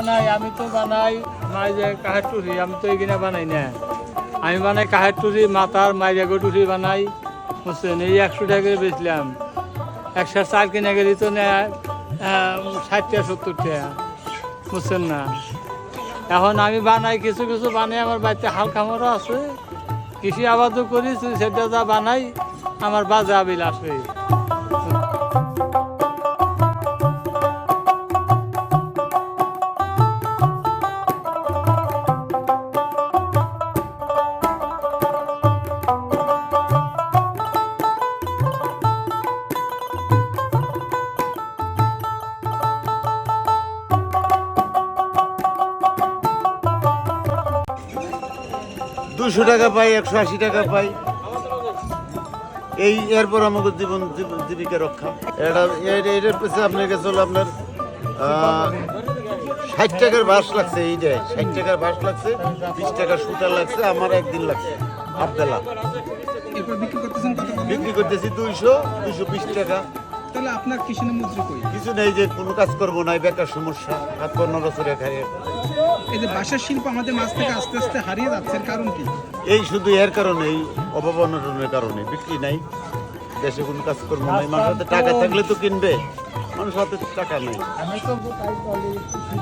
বানাই মাই যে কাহের টুসি আমি তো এখানে বানাই না। আমি বানাই কাহের টুসি মাথার মাইরাগো টুসি বানাই বুঝছেন এই একশো টাকা করে বেচলাম। একশো চার কিনে গেলি তো নেয় ষাটটা টাকা সত্তর টাকা বুঝছেন না? এখন আমি বানাই, কিছু কিছু বানাই, আমার বাড়িতে হালকা মরা আছে। কৃষি আবাদও করি, সেটা যা বানাই, আমার বাজে আবিল আসে দুশো টাকা পাই একশো আশি টাকা পাই। এই এরপর আমাদের জীবন জীব- জীবিকা রক্ষা। এটা এটা- এটার পেছনে আপনার কাছে হলো আপনার ষাট টাকার বাস লাগছে এই যে ষাট টাকার বাস লাগছে বিশ টাকার সুতার লাগছে আমার একদিন লাগছে এরপর বিক্রি করতেছি দুইশো দুইশো বিশ টাকা। তাহলে আপনার কৃষিনের মজুরি কই কিছু নেই যে কোনো কাজ করব না বেকার সমস্যা হাত পর নড়াচড়ে খাই। এই যে বাসার শিল্প আমাদের মাছ থেকে আস্তে আস্তে হারিয়ে যাচ্ছে এর কারণ কি? এই শুধু এর কারণে এই অভাব অনটনের কারণে বিক্রি নাই। দেশে কোনো কাজ করব নাই মানুষ হাতে টাকা থাকলে তো কিনবে। মানুষ হাতে টাকা নেই। আমি তো তাই বলি কৃষি